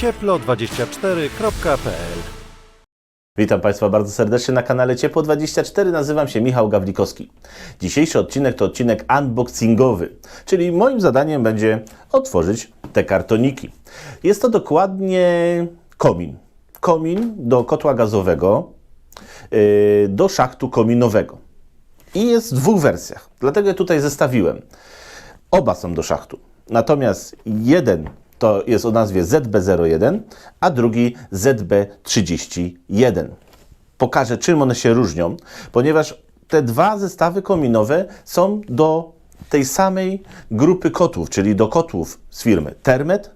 cieplo24.pl Witam Państwa bardzo serdecznie na kanale Ciepło24. Nazywam się Michał Gawlikowski. Dzisiejszy odcinek to odcinek unboxingowy, czyli moim zadaniem będzie otworzyć te kartoniki. Jest to dokładnie komin. Komin do kotła gazowego, yy, do szachtu kominowego. I jest w dwóch wersjach, dlatego tutaj zestawiłem. Oba są do szachtu. Natomiast jeden to jest o nazwie ZB01, a drugi ZB31. Pokażę, czym one się różnią, ponieważ te dwa zestawy kominowe są do tej samej grupy kotłów, czyli do kotłów z firmy Termet,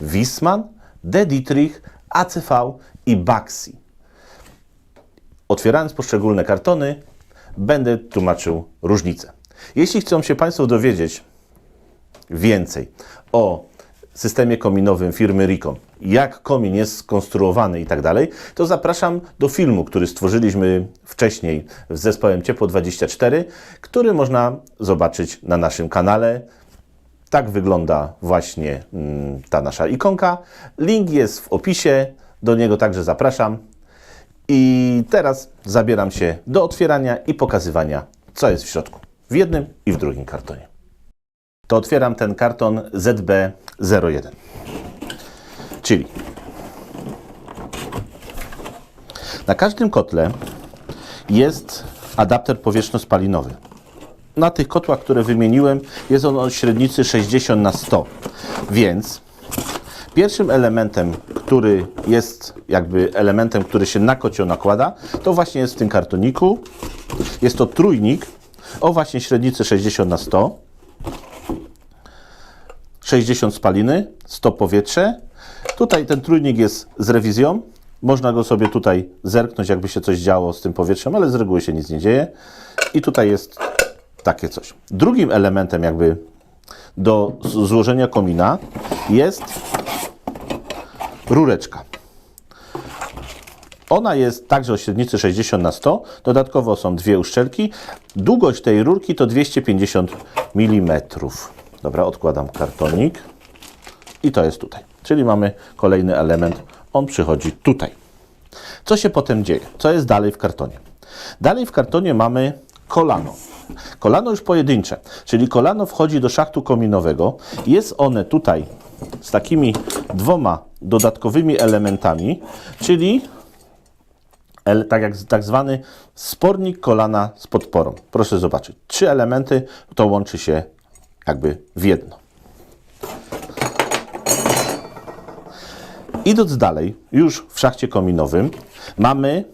Wisman, De Dietrich, ACV i Baxi. Otwierając poszczególne kartony, będę tłumaczył różnice. Jeśli chcą się Państwo dowiedzieć, więcej o systemie kominowym firmy Ricon, jak komin jest skonstruowany i tak dalej, to zapraszam do filmu, który stworzyliśmy wcześniej z zespołem Ciepło24, który można zobaczyć na naszym kanale. Tak wygląda właśnie mm, ta nasza ikonka. Link jest w opisie, do niego także zapraszam. I teraz zabieram się do otwierania i pokazywania, co jest w środku, w jednym i w drugim kartonie to otwieram ten karton ZB01. Czyli na każdym kotle jest adapter powietrzno-spalinowy. Na tych kotłach, które wymieniłem, jest on o średnicy 60 na 100. Więc pierwszym elementem, który jest jakby elementem, który się na kocioł nakłada, to właśnie jest w tym kartoniku. Jest to trójnik o właśnie średnicy 60 na 100. 60 spaliny, 100 powietrze. Tutaj ten trójnik jest z rewizją. Można go sobie tutaj zerknąć, jakby się coś działo z tym powietrzem, ale z reguły się nic nie dzieje. I tutaj jest takie coś. Drugim elementem jakby do złożenia komina jest rureczka. Ona jest także o średnicy 60 na 100. Dodatkowo są dwie uszczelki. Długość tej rurki to 250 mm. Dobra, odkładam kartonik. I to jest tutaj. Czyli mamy kolejny element. On przychodzi tutaj. Co się potem dzieje? Co jest dalej w kartonie? Dalej w kartonie mamy kolano. Kolano już pojedyncze, czyli kolano wchodzi do szachtu kominowego. Jest one tutaj z takimi dwoma dodatkowymi elementami, czyli tak, jak, tak zwany spornik kolana z podporą. Proszę zobaczyć, trzy elementy, to łączy się jakby w jedno. Idąc dalej, już w szachcie kominowym mamy,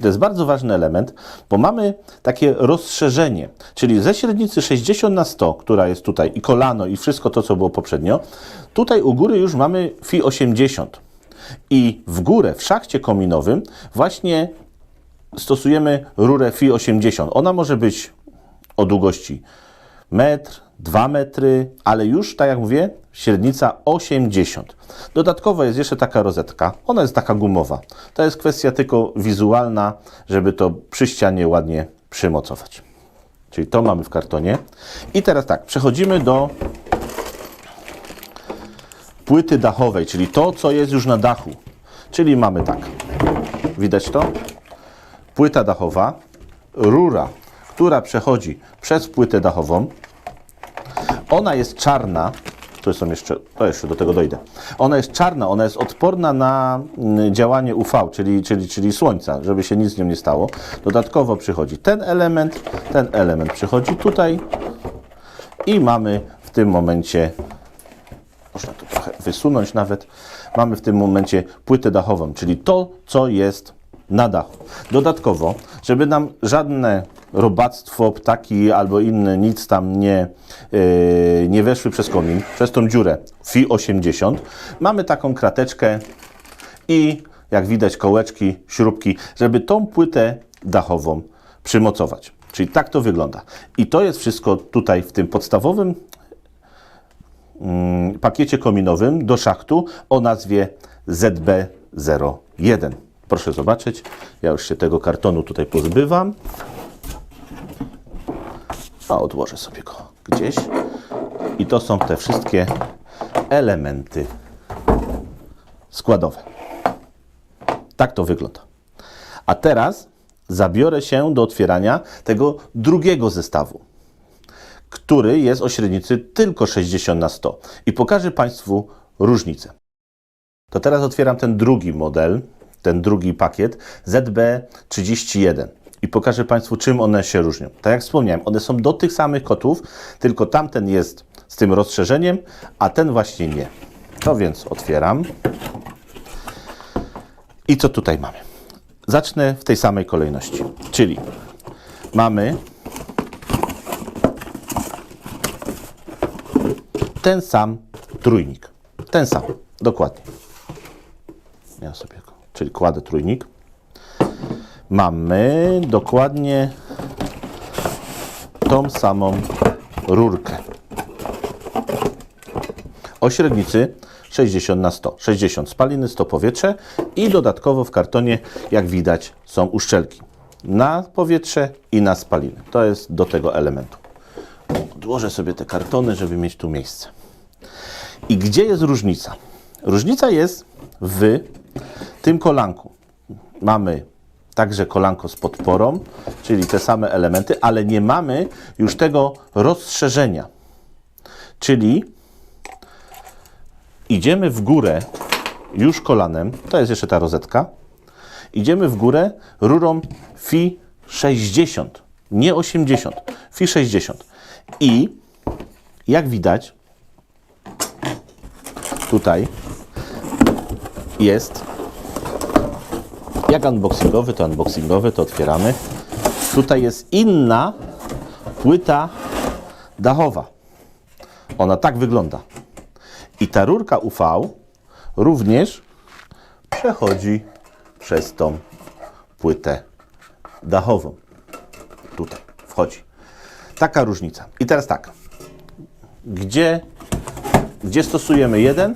to jest bardzo ważny element, bo mamy takie rozszerzenie, czyli ze średnicy 60 na 100, która jest tutaj, i kolano, i wszystko to, co było poprzednio, tutaj u góry już mamy Fi 80. I w górę, w szachcie kominowym, właśnie stosujemy rurę Fi 80. Ona może być o długości metr, 2 metry, ale już, tak jak mówię, średnica 80. Dodatkowo jest jeszcze taka rozetka. Ona jest taka gumowa. To jest kwestia tylko wizualna, żeby to przy ścianie ładnie przymocować. Czyli to mamy w kartonie. I teraz tak, przechodzimy do płyty dachowej, czyli to, co jest już na dachu. Czyli mamy tak, widać to? Płyta dachowa, rura, która przechodzi przez płytę dachową. Ona jest czarna. To są jeszcze, to jeszcze do tego dojdę. Ona jest czarna, ona jest odporna na mm, działanie UV, czyli, czyli, czyli słońca, żeby się nic z nią nie stało. Dodatkowo przychodzi ten element, ten element przychodzi tutaj i mamy w tym momencie można to trochę wysunąć nawet. Mamy w tym momencie płytę dachową, czyli to, co jest na dachu. Dodatkowo, żeby nam żadne robactwo, ptaki albo inne nic tam nie, yy, nie weszły przez komin, przez tą dziurę FI 80, mamy taką krateczkę i jak widać kołeczki, śrubki, żeby tą płytę dachową przymocować. Czyli tak to wygląda. I to jest wszystko tutaj w tym podstawowym mm, pakiecie kominowym do szachtu o nazwie ZB01. Proszę zobaczyć, ja już się tego kartonu tutaj pozbywam. A odłożę sobie go gdzieś. I to są te wszystkie elementy składowe. Tak to wygląda. A teraz zabiorę się do otwierania tego drugiego zestawu, który jest o średnicy tylko 60 na 100 i pokażę Państwu różnicę. To teraz otwieram ten drugi model, ten drugi pakiet ZB31 i pokażę Państwu, czym one się różnią. Tak jak wspomniałem, one są do tych samych kotów, tylko tamten jest z tym rozszerzeniem, a ten właśnie nie. To więc otwieram. I co tutaj mamy? Zacznę w tej samej kolejności, czyli mamy ten sam trójnik. Ten sam, dokładnie. Ja sobie, czyli kładę trójnik. Mamy dokładnie tą samą rurkę. O średnicy 60 na 100. 60 spaliny, 100 powietrze i dodatkowo w kartonie, jak widać, są uszczelki na powietrze i na spaliny. To jest do tego elementu. Odłożę sobie te kartony, żeby mieć tu miejsce. I gdzie jest różnica? Różnica jest w tym kolanku. Mamy także kolanko z podporą, czyli te same elementy, ale nie mamy już tego rozszerzenia. Czyli idziemy w górę już kolanem, to jest jeszcze ta rozetka, idziemy w górę rurą FI 60, nie 80, FI 60. I jak widać, tutaj jest jak unboxingowy, to unboxingowy, to otwieramy. Tutaj jest inna płyta dachowa. Ona tak wygląda. I ta rurka UV również przechodzi przez tą płytę dachową. Tutaj wchodzi. Taka różnica. I teraz tak. Gdzie, gdzie stosujemy jeden,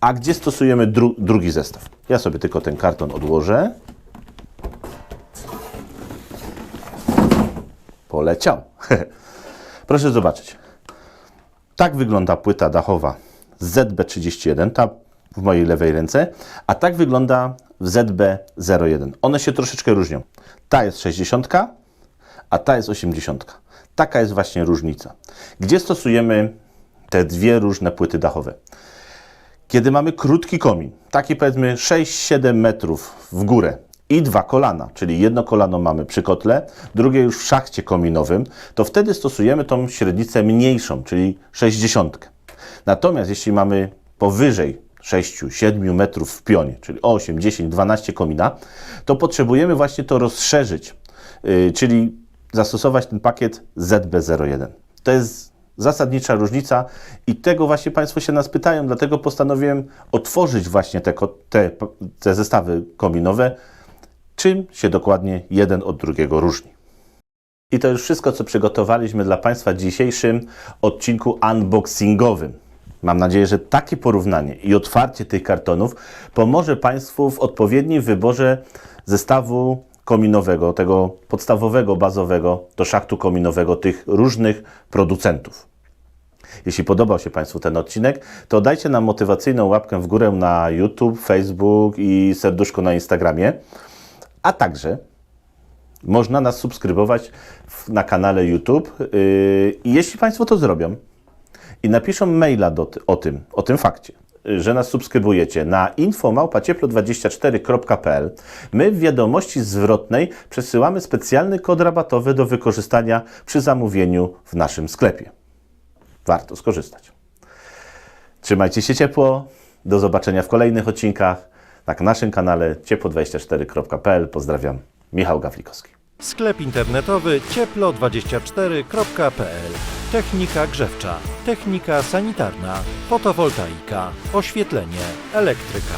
a gdzie stosujemy dru, drugi zestaw? Ja sobie tylko ten karton odłożę. Poleciał. Proszę zobaczyć. Tak wygląda płyta dachowa ZB31, ta w mojej lewej ręce, a tak wygląda w ZB01. One się troszeczkę różnią. Ta jest 60, a ta jest 80. Taka jest właśnie różnica. Gdzie stosujemy te dwie różne płyty dachowe? Kiedy mamy krótki komin, taki powiedzmy 6-7 metrów w górę i dwa kolana, czyli jedno kolano mamy przy kotle, drugie już w szachcie kominowym, to wtedy stosujemy tą średnicę mniejszą, czyli 60. Natomiast jeśli mamy powyżej 6-7 metrów w pionie, czyli 8, 10, 12 komina, to potrzebujemy właśnie to rozszerzyć, yy, czyli zastosować ten pakiet ZB01. To jest zasadnicza różnica i tego właśnie Państwo się nas pytają, dlatego postanowiłem otworzyć właśnie te, te, te zestawy kominowe, czym się dokładnie jeden od drugiego różni. I to już wszystko, co przygotowaliśmy dla Państwa w dzisiejszym odcinku unboxingowym. Mam nadzieję, że takie porównanie i otwarcie tych kartonów pomoże Państwu w odpowiednim wyborze zestawu kominowego, tego podstawowego, bazowego do szachtu kominowego tych różnych producentów. Jeśli podobał się Państwu ten odcinek, to dajcie nam motywacyjną łapkę w górę na YouTube, Facebook i serduszko na Instagramie, a także można nas subskrybować na kanale YouTube. Yy, jeśli Państwo to zrobią i napiszą maila do, o, tym, o tym fakcie, że nas subskrybujecie na infomałpacieplo24.pl, my w wiadomości zwrotnej przesyłamy specjalny kod rabatowy do wykorzystania przy zamówieniu w naszym sklepie. Warto skorzystać. Trzymajcie się ciepło. Do zobaczenia w kolejnych odcinkach na naszym kanale ciepło24.pl. Pozdrawiam, Michał Gawlikowski. Sklep internetowy cieplo24.pl Technika grzewcza, technika sanitarna, fotowoltaika, oświetlenie, elektryka.